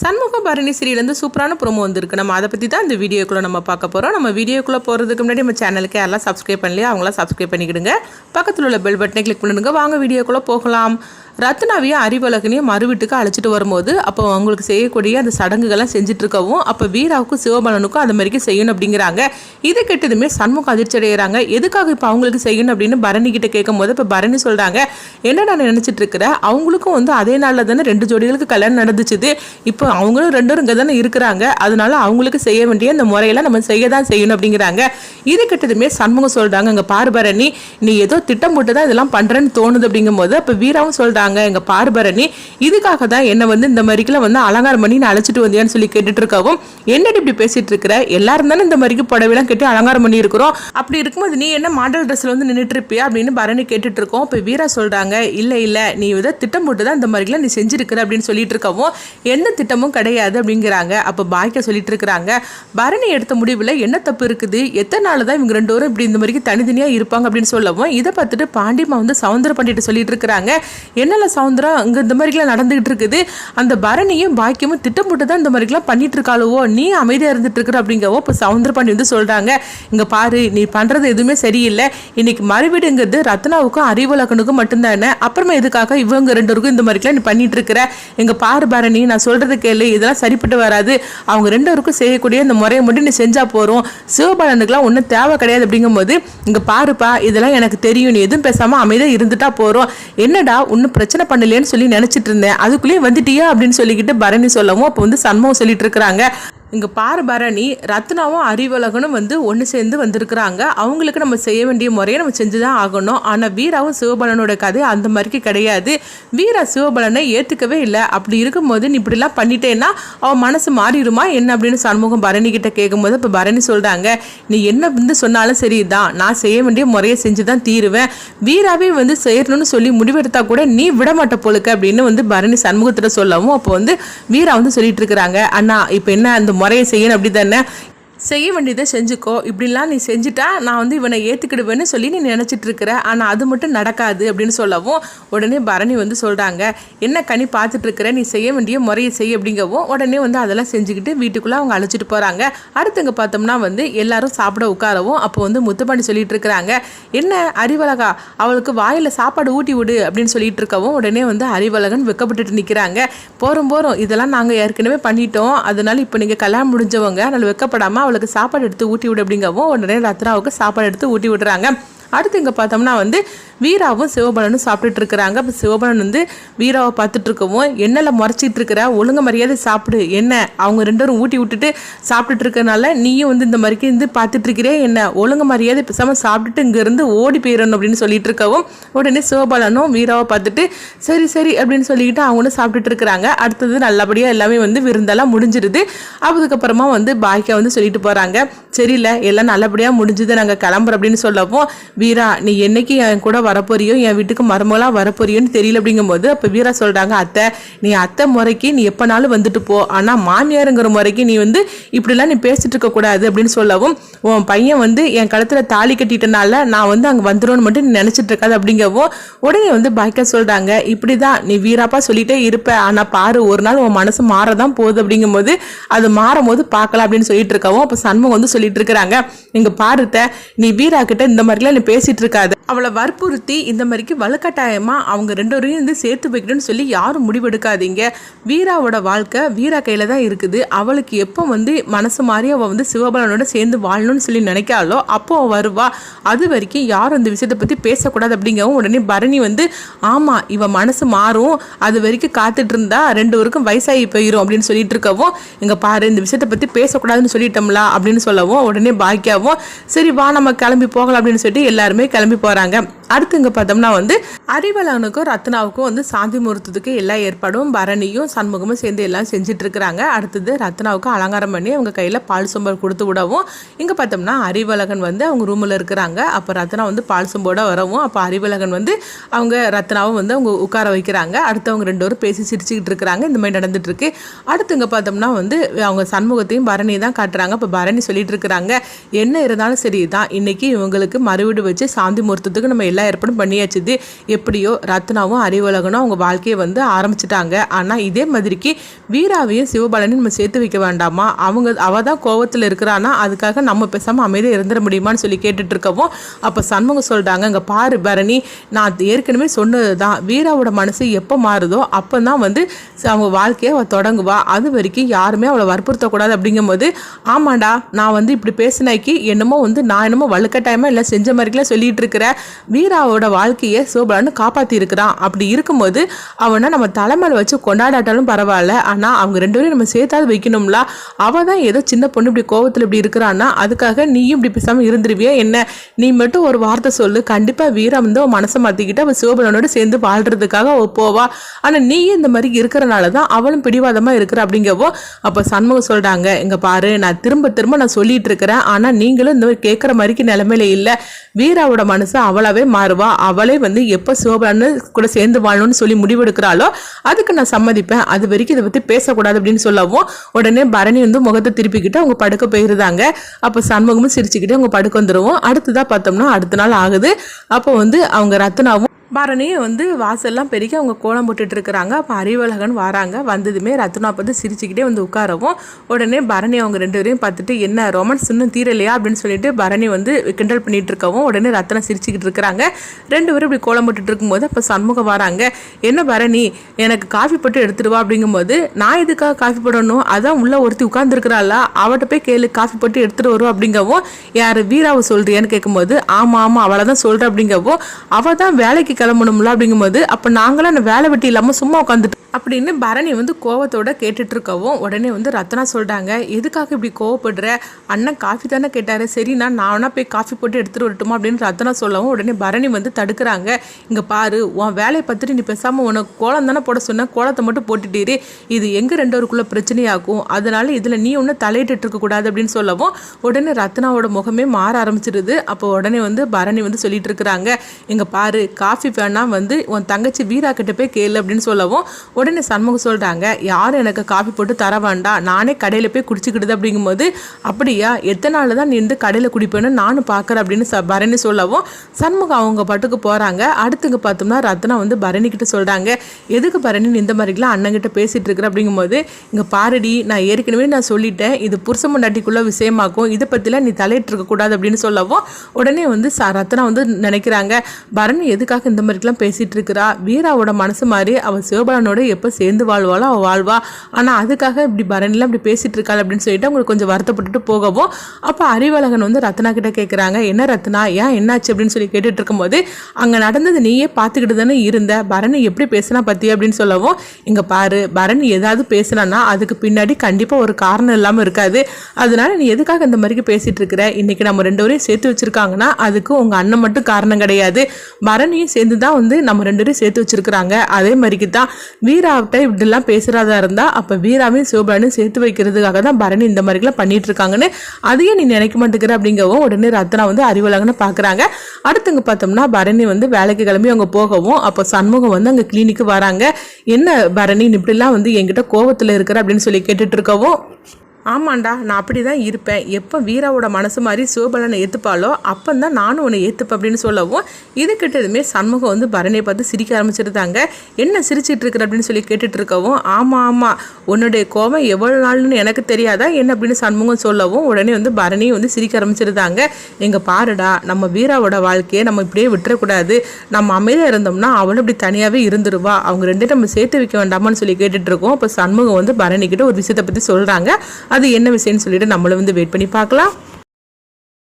சண்முக பரணி சீரியலேருந்து சூப்பரான ப்ரோமோ வந்திருக்கு. நம்ம அதை பற்றி தான் இந்த வீடியோக்குள்ளே நம்ம பார்க்க போகிறோம் நம்ம வீடியோக்குள்ளே போகிறதுக்கு முன்னாடி நம்ம சேனலுக்கு யாரெல்லாம் சப்ஸ்கிரைப் பண்ணலையோ அவங்களாம் சப்ஸ்கிரைப் பண்ணிக்கிடுங்க. பக்கத்தில் உள்ள பெல் பட்டனை கிளிக் பண்ணிடுங்க வாங்க வீடியோக்குள்ளே போகலாம். ரத்னாவையும் அறிவழகனையும் மறு வீட்டுக்கு அழைச்சிட்டு வரும்போது அப்போ அவங்களுக்கு செய்யக்கூடிய அந்த சடங்குகள்லாம் செஞ்சுட்டு இருக்கவும் அப்போ வீராவுக்கும் சிவபாலனுக்கும் அந்த மாதிரிக்கு செய்யணும் அப்படிங்கிறாங்க. இது கெட்டதுமே சண்முகம் அதிர்ச்சி அடைகிறாங்க. எதுக்காக இப்போ அவங்களுக்கு செய்யணும் அப்படின்னு பரணி கிட்ட கேட்கும் போது இப்போ பரணி சொல்கிறாங்க என்ன நான் நினச்சிட்டு இருக்கிறேன் அவங்களுக்கும் வந்து அதே நாளில் தானே ரெண்டு ஜோடிகளுக்கு கல்யாணம் நடந்துச்சுது. இப்போ அவங்களும் ரெண்டும் இங்கே தானே இருக்கிறாங்க. அதனால அவங்களுக்கு செய்ய வேண்டிய இந்த முறையெல்லாம் நம்ம செய்ய தான் செய்யணும் அப்படிங்கிறாங்க. இது கெட்டதுமே சண்முகம் சொல்கிறாங்க அங்கே பாரு பரணி நீ ஏதோ திட்டம் போட்டு தான் இதெல்லாம் பண்ணுறேன்னு தோணுது. அப்படிங்கும்போது அப்போ வீராவும் சொல்கிறாங்க எங்க பாருபரணி. இதுக்காக தான் என்னை வந்து இந்த மாதிரிக்கெல்லாம் வந்து அலங்காரம் பண்ணி நான் அழைச்சிட்டு வந்தியான்னு சொல்லி கேட்டுட்டு இருக்கவும் என்னடி இப்படி பேசிட்டு இருக்கிற எல்லாரும் தானே இந்த மாதிரிக்கு புடவைலாம் கட்டி அலங்காரம் பண்ணி இருக்கிறோம் அப்படி இருக்கும்போது நீ என்ன மாடல் ட்ரெஸ்ல வந்து நின்றுட்டு இருப்பியா அப்படின்னு பரணி கேட்டுட்டு இருக்கோம் இப்போ வீரா சொல்றாங்க இல்லை இல்லை நீ இதை திட்டம் போட்டு தான் இந்த மாதிரிலாம் நீ செஞ்சிருக்கிற அப்படின்னு சொல்லிட்டு இருக்கவும் எந்த திட்டமும் கிடையாது அப்படிங்கிறாங்க. அப்போ பாக்கிய சொல்லிட்டு இருக்கிறாங்க பரணி எடுத்த முடிவில் என்ன தப்பு இருக்குது? எத்தனை நாள் தான் இவங்க ரெண்டு பேரும் இப்படி இந்த மாதிரிக்கு தனித்தனியாக இருப்பாங்க அப்படின்னு சொல்லவும் இதை பார்த்துட்டு பாண்டிமா வந்து சவுந்தர பண்ணிட்டு சொல்லிட்டு இருக்கிறாங்க என்ன என்னல சவுந்தரா இங்கே இந்த மாதிரிலாம் நடந்துகிட்டு இருக்குது? அந்த பரணியும் பாக்கியமும் திட்டம் போட்டு தான் இந்த மாதிரிலாம் பண்ணிட்டு இருக்காளுவோ? நீ அமைதியாக இருந்துட்டு இருக்கிற அப்படிங்கவோ இப்போ சவுந்தர பாண்டி வந்து சொல்கிறாங்க இங்கே பாரு நீ பண்ணுறது எதுவுமே சரியில்லை. இன்னைக்கு மறுவீடுங்கிறது ரத்னாவுக்கும் அறிவலகனுக்கும் மட்டும்தானே? அப்புறமா எதுக்காக இவங்க ரெண்டு பேருக்கும் இந்த மாதிரிலாம் நீ பண்ணிட்டு இருக்கிற? எங்க பாரு பரணி நான் சொல்கிறது கேளு இதெல்லாம் சரிப்பட்டு வராது. அவங்க ரெண்டு பேருக்கும் செய்யக்கூடிய இந்த முறையை மட்டும் நீ செஞ்சால் போகிறோம் சிவபாலனுக்குலாம் ஒன்றும் தேவை கிடையாது அப்படிங்கும்போது இங்கே பாருப்பா இதெல்லாம் எனக்கு தெரியும். நீ எதுவும் பேசாமல் அமைதியாக இருந்துட்டா போகிறோம் என்னடா ஒன்றும் பிரச்சனை பண்ணலேன்னு சொல்லி நினைச்சிட்டு இருந்தேன். அதுக்குள்ளேயே வந்துட்டியா அப்படின்னு சொல்லிக்கிட்டு பரணி சொல்லவும் அப்போ வந்து சண்முகம் சொல்லிட்டு இருக்கிறாங்க. இங்கே பார் பரணி ரத்னாவும் அறிவழகனும் வந்து ஒன்று சேர்ந்து வந்திருக்கிறாங்க. அவங்களுக்கு நம்ம செய்ய வேண்டிய முறையை நம்ம செஞ்சு தான் ஆகணும். ஆனால் வீராவும் சிவபலனோட கதை அந்த மாதிரிக்கு கிடையாது. வீரா சிவபலனை ஏற்றுக்கவே இல்லை. அப்படி இருக்கும்போது நீ இப்படிலாம் பண்ணிட்டேன்னா அவன் மனசு மாறிடுமா? என்ன அப்படின்னு சண்முகம் பரணி கிட்ட கேட்கும்போது இப்போ பரணி சொல்கிறாங்க நீ என்ன வந்து சொன்னாலும் சரிதான். நான் செய்ய வேண்டிய முறையை செஞ்சு தான் தீருவேன். வீராவே வந்து செய்யணும்னு சொல்லி முடிவெடுத்தா கூட நீ விட மாட்ட போலுக்கு அப்படின்னு வந்து பரணி சண்முகத்தில் சொல்லவும் அப்போ வந்து வீரா வந்து சொல்லிட்டு இருக்கிறாங்க. அண்ணா இப்போ என்ன அந்த முறையை செய்யணும் அப்படி தானே செய்ய வேண்டியதை செஞ்சுக்கோ. இப்படிலாம் நீ செஞ்சுட்டா நான் வந்து இவனை ஏற்றுக்கிடுவேன்னு சொல்லி நீ நினச்சிட்டு இருக்கிற ஆனால் அது மட்டும் நடக்காது அப்படின்னு சொல்லவும் உடனே பரணி வந்து சொல்கிறாங்க என்ன கனி பார்த்துட்டு இருக்கிற நீ செய்ய வேண்டிய முறையை செய் அப்படிங்கவும் உடனே வந்து அதெல்லாம் செஞ்சுக்கிட்டு வீட்டுக்குள்ளே அவங்க அழைச்சிட்டு போகிறாங்க அடுத்தவங்க பார்த்தோம்னா வந்து எல்லாரும் சாப்பிட உட்காரவும் அப்போ வந்து முத்துப்பாண்டி சொல்லிட்டு இருக்கிறாங்க என்ன அறிவழகா அவளுக்கு வாயில் சாப்பாடு ஊட்டி விடு அப்படின்னு சொல்லிட்டு இருக்கவும் உடனே வந்து அறிவழகன் வெக்கப்பட்டுட்டு நிற்கிறாங்க போகிறோம் போகிறோம் இதெல்லாம் நாங்கள் ஏற்கனவே பண்ணிட்டோம். அதனால இப்போ நீங்கள் கல்யாணம் முடிஞ்சவங்க அதனால் வெக்கப்படாமல் அவளுக்கு சாப்பாடு எடுத்து ஊட்டி விடு அப்படிங்கவும் உடனே ரத்னாவுக்கு சாப்பாடு எடுத்து ஊட்டி விடுறாங்க. அடுத்து இங்கே பார்த்தோம்னா வந்து வீராவும் சிவபலனும் சாப்பிட்டுட்டு இருக்கிறாங்க. அப்போ சிவபலன் வந்து வீராவை பார்த்துட்டு இருக்கவும் என்னல முறைச்சிட்டு இருக்கிற? ஒழுங்கு மரியாதை சாப்பிடு. என்ன? அவங்க ரெண்டு பேரும் ஊட்டி விட்டுட்டு சாப்பிட்டுட்டு இருக்கனால நீயும் வந்து இந்த மாதிரிக்கு இருந்து பார்த்துட்டு இருக்கிறே? என்ன? ஒழுங்கு மரியாதை பேசாமல் சாப்பிட்டுட்டு இங்கேருந்து ஓடி போயிடணும் அப்படின்னு சொல்லிட்டு இருக்கவும் உடனே சிவபாலனும் வீராவை பார்த்துட்டு சரி சரி அப்படின்னு சொல்லிக்கிட்டு அவங்களும் சாப்பிட்டுட்டு இருக்கிறாங்க. அடுத்தது நல்லபடியாக எல்லாமே வந்து விருந்தெல்லாம் முடிஞ்சிருது. அதுக்கப்புறமா வந்து பாக்கியா வந்து சொல்லிட்டு போகிறாங்க சரியில்லை எல்லாம் நல்லபடியாக முடிஞ்சுது. நாங்கள் கிளம்புறோம் அப்படின்னு சொல்லவும் வீரா நீ என்னைக்கு என் கூட வரப்போறியோ என் வீட்டுக்கு மருமகளாக வரப்போறியோன்னு தெரியல அப்படிங்கும்போது அப்போ வீரா சொல்கிறாங்க அத்தை நீ அத்தை முறைக்கு நீ எப்போனாலும் வந்துட்டு போ. ஆனால் மாமியாருங்கிற முறைக்கு நீ வந்து இப்படிலாம் நீ பேசிட்டு இருக்கக்கூடாது அப்படின்னு சொல்லவும் உன் பையன் வந்து என் கழுத்தில் தாலி கட்டிட்டனால நான் வந்து அங்கே வந்துடும்னு மட்டும் நீ நினச்சிட்டு இருக்காது அப்படிங்கவும் உடனே வந்து பாய்க்கா சொல்கிறாங்க இப்படி தான் நீ வீராப்பா சொல்லிட்டே இருப்ப. ஆனால் பாரு ஒரு நாள் உன் மனசு மாறதான் போகுது அப்படிங்கும்போது அது மாறும் போது பார்க்கலாம் அப்படின்னு சொல்லிட்டு இருக்கவும் அப்போ சண்முகம் வந்து சொல்லிட்டு இருக்கிறாங்க இங்கே பாருத்த நீ வீரா கிட்ட இந்த மாதிரிலாம் நீ பேசிட்டு இருக்காது. அவளை வற்புறுத்தி இந்த மாதிரிக்கு வலுக்கட்டாயமாக அவங்க ரெண்டோரையும் வந்து சேர்த்து வைக்கணும்னு சொல்லி யாரும் முடிவெடுக்காதீங்க. வீராவோட வாழ்க்கை வீரா கையில் தான் இருக்குது. அவளுக்கு எப்போ வந்து மனசு மாதிரி அவள் வந்து சிவபலனோட சேர்ந்து வாழணும்னு சொல்லி நினைக்காளோ அப்போ அவள் வருவா. அது வரைக்கும் யாரும் இந்த விஷயத்தை பற்றி பேசக்கூடாது அப்படிங்கவும் உடனே பரணி வந்து ஆமாம் இவன் மனசு மாறும். அது வரைக்கும் காத்துட்டு இருந்தா ரெண்டு பேருக்கும் வயசாகி போயிடும் அப்படின்னு சொல்லிட்டு இருக்கவும் இங்கே பாரு இந்த விஷயத்தை பற்றி பேசக்கூடாதுன்னு சொல்லிட்டோம்ல அப்படின்னு சொல்லவும் உடனே பாக்கியாவும் சரி வா நம்ம கிளம்பி போகலாம் அப்படின்னு சொல்லிட்டு எல்லாருமே கிளம்பி போகிறாங்க அடுத்து இங்கே பார்த்தோம்னா வந்து அறிவலனுக்கும் ரத்னாவுக்கும் வந்து சாந்தி முகூர்த்தத்துக்கு எல்லா ஏற்பாடும் பரணியும் சண்முகமும் சேர்ந்து எல்லாம் செஞ்சுட்டு இருக்கிறாங்க அடுத்தது ரத்னாவுக்கு அலங்காரம் பண்ணி அவங்க கையில் பால் சொம்பல் கொடுத்து விடவும். இங்கே பார்த்தோம்னா அறிவலகன் வந்து அவங்க ரூமில் இருக்கிறாங்க. அப்போ ரத்னா வந்து பால் சொம்போட வரவும். அப்போ அறிவலகன் வந்து அவங்க ரத்னாவும் வந்து அவங்க உட்கார வைக்கிறாங்க. அடுத்து அவங்க ரெண்டு பேரும் பேசி சிரிச்சுக்கிட்டு இருக்கிறாங்க. இந்த மாதிரி நடந்துட்டு இருக்கு அடுத்து இங்கே பார்த்தோம்னா வந்து அவங்க சண்முகத்தையும் பரணி தான் காட்டுறாங்க. இப்போ பரணி சொல்லிட்டு இருக்கிறாங்க என்ன இருந்தாலும் சரி தான் இன்னைக்கு இவங்களுக்கு மறுவீடு வச்சு சாந்தி முகூர்த்தத்துக்கு நம்ம எல்லா ஏற்பாடும் பண்ணியாச்சுது. எப்படியோ ரத்னாவும் அறிவுலகனும் அவங்க வாழ்க்கையை வந்து ஆரம்பிச்சிட்டாங்க. ஆனால் இதே மாதிரிக்கு வீராவையும் சிவபாலனையும் நம்ம சேர்த்து வைக்க வேண்டாமா? அவங்க அவ தான் கோவத்தில் இருக்கிறான்னா அதுக்காக நம்ம பேசாமல் அமைதியாக இருந்துட முடியுமான்னு சொல்லி கேட்டுட்டு இருக்கவும் அப்போ சண்முகம் சொல்கிறாங்க இங்கே பாரு பரணி நான் ஏற்கனவே சொன்னது தான் வீராவோட மனசு எப்போ மாறுதோ அப்போ தான் வந்து அவங்க வாழ்க்கையை அவள் தொடங்குவா. அது வரைக்கும் யாருமே அவளை வற்புறுத்தக்கூடாது. அப்படிங்கும்போது ஆமாண்டா நான் வந்து இப்படி பேசினாக்கி என்னமோ வந்து நான் என்னமோ வலுக்கட்டாயமாக இல்லை செஞ்ச மாதிரிக்கெல்லாம் சொல்லிட்டு இருக்கிற அவனோட வாழ்க்கையை சோபலான்னு காப்பாற்றி இருக்கிறான் அப்படி இருக்கும்போது அவனை நம்ம தலைமையில் வச்சு கொண்டாடாட்டாலும் பரவாயில்ல. ஆனால் அவங்க ரெண்டு பேரும் நம்ம சேர்த்தாவது வைக்கணும்ல. அவள் தான் ஏதோ சின்ன பொண்ணு இப்படி கோவத்தில் இப்படி இருக்கிறான்னா அதுக்காக நீயும் இப்படி பேசாமல் இருந்துருவியா என்ன? நீ மட்டும் ஒரு வார்த்தை சொல்லு. கண்டிப்பாக வீரம் வந்து அவன் மனசை மாற்றிக்கிட்டு அவள் சிவபலனோட சேர்ந்து வாழ்கிறதுக்காக அவள் போவா. ஆனால் நீயும் இந்த மாதிரி இருக்கிறனால தான் அவளும் பிடிவாதமாக இருக்கிற அப்படிங்கவோ அப்போ சண்முகம் சொல்கிறாங்க இங்கே பாரு நான் திரும்ப திரும்ப நான் சொல்லிட்டு இருக்கிறேன். ஆனால் நீங்களும் இந்த மாதிரி கேட்குற மாதிரிக்கு நிலைமையில இல்லை. வீராவோட மனசு அவளாவே மாறுவா அவளே வந்து எப்போ சிவபலன்னு கூட சேர்ந்து வாழணும்னு சொல்லி முடிவெடுக்கிறாளோ அதுக்கு நான் சம்மதிப்பேன். அது வரைக்கும் இதை பற்றி பேசக்கூடாது அப்படின்னு சொல்லவும் உடனே பரணி வந்து முகத்தை திருப்பிக்கிட்டு அவங்க படுக்க போயிருந்தாங்க. அப்போ சண்முகமும் சிரிச்சுக்கிட்டு அவங்க படுக்க வந்துடுவோம் அடுத்ததாக பார்த்தோம்னா அடுத்த நாள் ஆகுது. அப்போ வந்து அவங்க ரத்னாவும் பரணியும் வந்து வாசல்லாம் பெருக்கி அவங்க கோலம் போட்டுட்டு இருக்கிறாங்க அப்போ அறிவழகன் வராங்க. வந்ததுமே ரத்னா பார்த்து சிரிச்சுக்கிட்டே வந்து உட்காரவும். உடனே பரணி அவங்க ரெண்டு பேரையும் பார்த்துட்டு என்ன ரொமான்ஸ் இன்னும் தீரலையா? அப்படின்னு சொல்லிட்டு பரணி வந்து கிண்டல் பண்ணிட்டு இருக்கவும் உடனே ரத்னா சிரிச்சுக்கிட்டு இருக்கிறாங்க ரெண்டு பேரும் இப்படி கோலம் போட்டுட்டு இருக்கும்போது அப்போ சண்முகம் வராங்க. என்ன பரணி எனக்கு காஃபி போட்டு எடுத்துடுவா அப்படிங்கும்போது நான் எதுக்காக காஃபி போடணும்? அதான் உள்ள ஒருத்தி உட்காந்துருக்கிறாளா அவட்ட போய் கேளு காஃபி போட்டு எடுத்துட்டு வரும் அப்படிங்கவும் யார் வீராவை சொல்றியான்னு கேட்கும்போது ஆமாம் ஆமாம் அவளை தான் சொல்றேன் அப்படிங்கவும் அவள் தான் வேலைக்கு கிளம்பணும்ல அப்படிங்கும்போது அப்ப நாங்களாம் அந்த வேலை வெட்டி இல்லாமல் சும்மா உட்காந்துட்டு அப்படின்னு பரணி வந்து கோவத்தோட கேட்டுட்டு இருக்கவும் உடனே வந்து ரத்னா சொல்கிறாங்க எதுக்காக இப்படி கோவப்படுற? அண்ணன் காஃபி தானே கேட்டார். சரி நான் போய் காஃபி போட்டு எடுத்துகிட்டு வரட்டுமா? அப்படின்னு ரத்னா சொல்லவும் உடனே பரணி வந்து தடுக்கிறாங்க. இங்கே பாரு உன் வேலையை பார்த்துட்டு நீ பேசாமல் உனக்கு கோலம் தானே போட சொன்ன? கோலத்தை மட்டும் போட்டுட்டீரு இது எங்கள் ரெண்டோருக்குள்ள பிரச்சனையாகும். அதனால இதில் நீ ஒன்றும் தலையிட்டு இருக்கக்கூடாது அப்படின்னு சொல்லவும் உடனே ரத்னாவோட முகமே மாற ஆரம்பிச்சிருது. அப்போ உடனே வந்து பரணி வந்து சொல்லிட்டு இருக்கிறாங்க இங்கே பாரு காஃபி வேணா வந்து உன் தங்கச்சி வீரா கிட்ட போய் கேளு அப்படின்னு சொல்லவும் உடனே சண்முகம் சொல்கிறாங்க யாரும் எனக்கு காஃபி போட்டு தர வேண்டாம் நானே கடையில் போய் குடிச்சிக்கிடுது அப்படிங்கும்போது அப்படியா? எத்தனை நாள் தான் நின்று கடையில் குடிப்பேன்னு நானும் பார்க்குறேன் அப்படின்னு ச பரணி சொல்லவும் சண்முகம் அவங்க பாட்டுக்கு போகிறாங்க அடுத்துங்க பார்த்தோம்னா ரத்னா வந்து பரணி சொல்கிறாங்க எதுக்கு பரணி இந்த மாதிரிலாம் அண்ணங்கிட்ட பேசிகிட்டு இருக்கிற? அப்படிங்கும்போது இங்கே பாரடி நான் ஏற்கனவே நான் சொல்லிட்டேன் இது புருஷ மண்டாட்டிக்குள்ள விஷயமாக்கும் இதை பற்றிலாம் நீ தலையிட்டு இருக்கக்கூடாது அப்படின்னு சொல்லவும் உடனே வந்து ச ரத்னா வந்து நினைக்கிறாங்க பரணி எதுக்காக இந்த மாதிரிலாம் பேசிகிட்டு இருக்கிறா? வீராவோட மனசு மாதிரி அவள் சிவபாலனோட எப்போ சேர்ந்து வாழ்வாளோ அவள் வாழ்வா. ஆனால் அதுக்காக இப்படி பரணிலாம் இப்படி பேசிட்டு இருக்காள் அப்படின்னு சொல்லிட்டு அவங்களுக்கு கொஞ்சம் வருத்தப்பட்டுட்டு போகவும் அப்போ அறிவழகன் வந்து ரத்னா கிட்ட கேட்குறாங்க என்ன ரத்னா? ஏன் என்னாச்சு? அப்படின்னு சொல்லி கேட்டுட்டு இருக்கும்போது அங்கே நடந்தது நீயே பார்த்துக்கிட்டு தானே இருந்த. பரணி எப்படி பேசினா பத்தி அப்படின்னு சொல்லவும் இங்கே பாரு பரணி ஏதாவது பேசினான்னா அதுக்கு பின்னாடி கண்டிப்பாக ஒரு காரணம் இல்லாமல் இருக்காது. அதனால நீ எதுக்காக இந்த மாதிரி பேசிகிட்டு இருக்கிற? இன்னைக்கு நம்ம ரெண்டு பேரையும் சேர்த்து வச்சிருக்காங்கன்னா அதுக்கு உங்கள் அண்ணன் மட்டும் காரணம் கிடையாது. பரணியும் சேர்ந்து தான் வந்து நம்ம ரெண்டு பேரும் சேர்த்து வச்சிருக்கிறாங்க. அதே மாதிரிக்கு தான் வீராவிட்ட இப்படிலாம் பேசுகிறதா இருந்தால் அப்போ வீராவையும் சிவபாலையும் சேர்த்து வைக்கிறதுக்காக தான் பரணி இந்த மாதிரிலாம் பண்ணிட்டு இருக்காங்கன்னு அதையே நீ நினைக்க மாட்டேங்கிற அப்படிங்கவும் உடனே ரத்னா வந்து அறிவுலகன்னு பார்க்குறாங்க அடுத்துங்க பார்த்தோம்னா பரணி வந்து வேலைக்கு கிளம்பி அவங்க போகவும் அப்போ சண்முகம் வந்து அங்கே கிளினிக்கு வராங்க. என்ன பரணி இப்படிலாம் வந்து என்கிட்ட கோவத்தில் இருக்கிற அப்படின்னு சொல்லி கேட்டுட்டு இருக்கவும் ஆமாண்டா நான் அப்படி தான் இருப்பேன். எப்போ வீராவோட மனசு மாதிரி சிவபலனை ஏற்றுப்பாளோ அப்போ தான் நானும் உன்னை ஏற்றுப்பேன் அப்படின்னு சொல்லவும் இது கிட்டதுமே சண்முகம் வந்து பரணியை பார்த்து சிரிக்க ஆரம்பிச்சிருந்தாங்க. என்ன சிரிச்சிட்டு இருக்கிற அப்படின்னு சொல்லி கேட்டுட்டு இருக்கவும் ஆமாம் ஆமாம் உன்னுடைய கோபம் எவ்வளோ நாள்னு எனக்கு தெரியாதா என்ன அப்படின்னு சண்முகம் சொல்லவும் உடனே வந்து பரணியும் வந்து சிரிக்க ஆரம்பிச்சிருந்தாங்க. எங்கள் பாருடா நம்ம வீராவோட வாழ்க்கையை நம்ம இப்படியே விட்டுறக்கூடாது. நம்ம அமைதியாக இருந்தோம்னா அவளும் இப்படி தனியாகவே இருந்துருவா. அவங்க ரெண்டு நம்ம சேர்த்து வைக்க வேண்டாமான்னு சொல்லி கேட்டுட்டு இருக்கோம். அப்போ சண்முகம் வந்து பரணிக்கிட்ட ஒரு விஷயத்தை பற்றி சொல்கிறாங்க அது என்ன விஷயம்னு சொல்லிட்டு நம்மளும் வந்து வெயிட் பண்ணி பார்க்கலாம்.